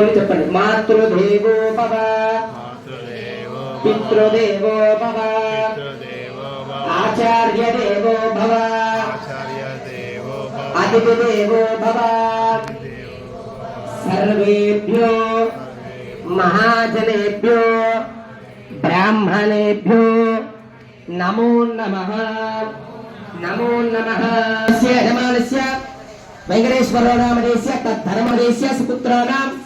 చెప్పండి? మాతృదేవో భవ. పితృదేవో భవ. పితృదేవో భవ. ఆచార్య దేవో భవ. ఆచార్య దేవో భవ. అతిథి దేవో భవ. సర్వేభ్యో మహాజనేభ్యో బ్రాహ్మణేభ్యో నమో నమ. నమో నమ. యజమానస్య వెంకటేశ్వరో నామదేశ్య తద్ధర్మదేశ్య సుపుత్రాణం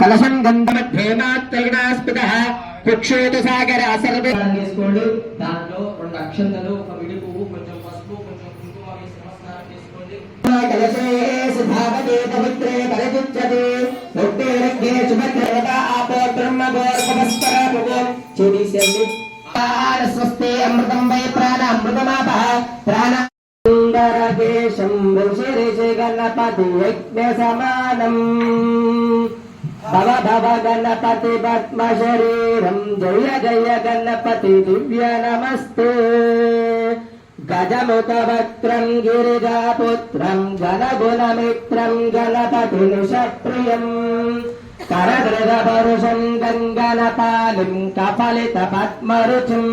కలశం గంధమధ్యేమాత్రైనాస్పృత కుక్షోత సాగర అసర్వే. చేసుకోండి. దాంట్లో రెండు అక్షంతలు ఒక విడి పువ్వు కొంచెం పసుపు కొంచెం కుంకుమ వేసి నమస్కారం చేసుకోండి. కలశే సుధావతే పవిత్రే కలచిచ్చతే భక్తేరగ్నే సుభద్రత ఆపో బ్రహ్మ గోర్పరస్పర భగవం చేసేయండి స్వస్తే అమృతం వై ప్రాణ అమృతమాప ప్రాణ సుందరదేశం శిరీషి గణపతి యజ్ఞ సమానం. భవ భవ గణపతి పద్మ శరీరం జయ జయ గణపతి దివ్య నమస్తే. గజముఖ వక్త్రం గిరిజాపుత్రం గణగుణమిత్రం గణపతి నిషప్రియం. కరదృగ పరుషం గంగనపాలిం కఫలిత పద్మరుచిం.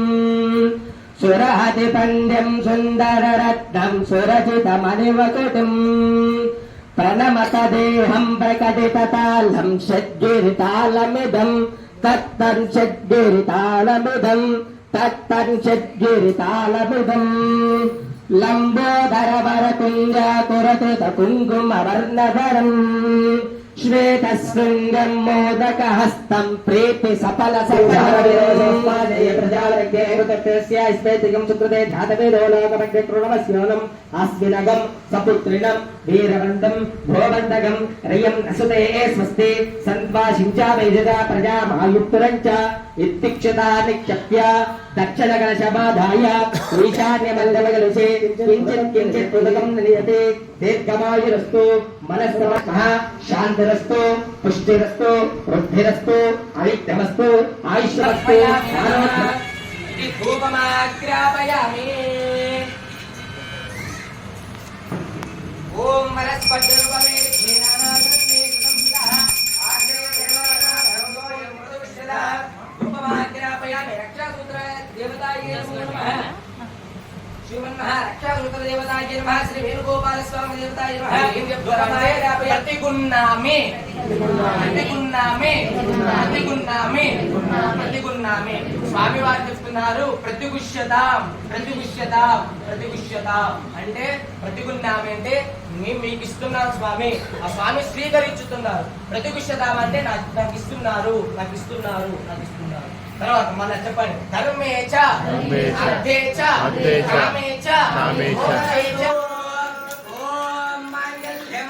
సురహతి పండ్యం సుందర రత్నం సురచితమణివకుటిం ప్రణమత దేహం ప్రకటితాళం షడ్గిరితాళమిదం తత్తం షడ్గిరితాళమిదం తత్తం షడ్గిరితాళమిదం. లంబోదర వర వరకుంజ కురకృత కుంకుమ వర్ణధరం శ్వేత శృంగం మోదక హస్తం ప్రీతి సఫల సంహారవిరోధోపాదయ ప్రజాలజ్ఞేమృతస్య స్ఫేతికం సుకృతే ధాతవేదో లోకమగ్రే కృణమస్యోనం అస్మినగం సపుత్రిణం వీరవందం భోవంతగం రయం నసుతే స్వస్తి సంద్వాశించా వేదదా ప్రజా మహాయుక్తురంచ ఇత్తిక్షతా నిక్షప్య దక్షిణ కలశమాధాయ ఈశాన్య మండలగలసే కించిత్ పుష్టిరస్తు వృద్ధిరస్తు ఐక్యమస్తు ఆయుష్యమస్తు ఓం వనస్పతిర్వమే శ్రీమన్మహ రక్షాసూత్ర దేవతాయే నమః శ్రీ వేణుగోపాల స్వామి దేవతాయే నమః ప్రతిగున్నామి ప్రతిగున్నామి ప్రతిగున్నామి ప్రతిగున్నామి స్వామి వారు చెప్తున్నారు ప్రతిగుష్యతాం ప్రతిగుష్యతాం ప్రతిగుష్యతాం. అంటే ప్రతిగున్నామి అంటే మేము మీకు ఇస్తున్నాను స్వామి. ఆ స్వామి స్వీకరించుతున్నారు. ప్రతిగుష్యతాం అంటే నాకు నాకు ఇస్తున్నారు నాకు ఇస్తున్నారు నాకు ఇస్తున్నారు తర్వాత మన చెప్పండి. ధర్మేచ అర్థేచ కామేచ ఓం మాంగళ్యం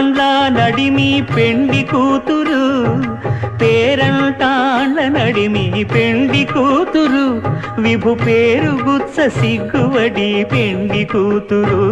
నడిమి పెండి కూతురు. పేరంటాళ్ళ నడిమి పెండి కూతురు. విభు పేరు గుత్స సిగ్గువడి పెండి కూతురు.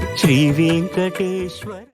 శ్రీ వెంకటేశ్వర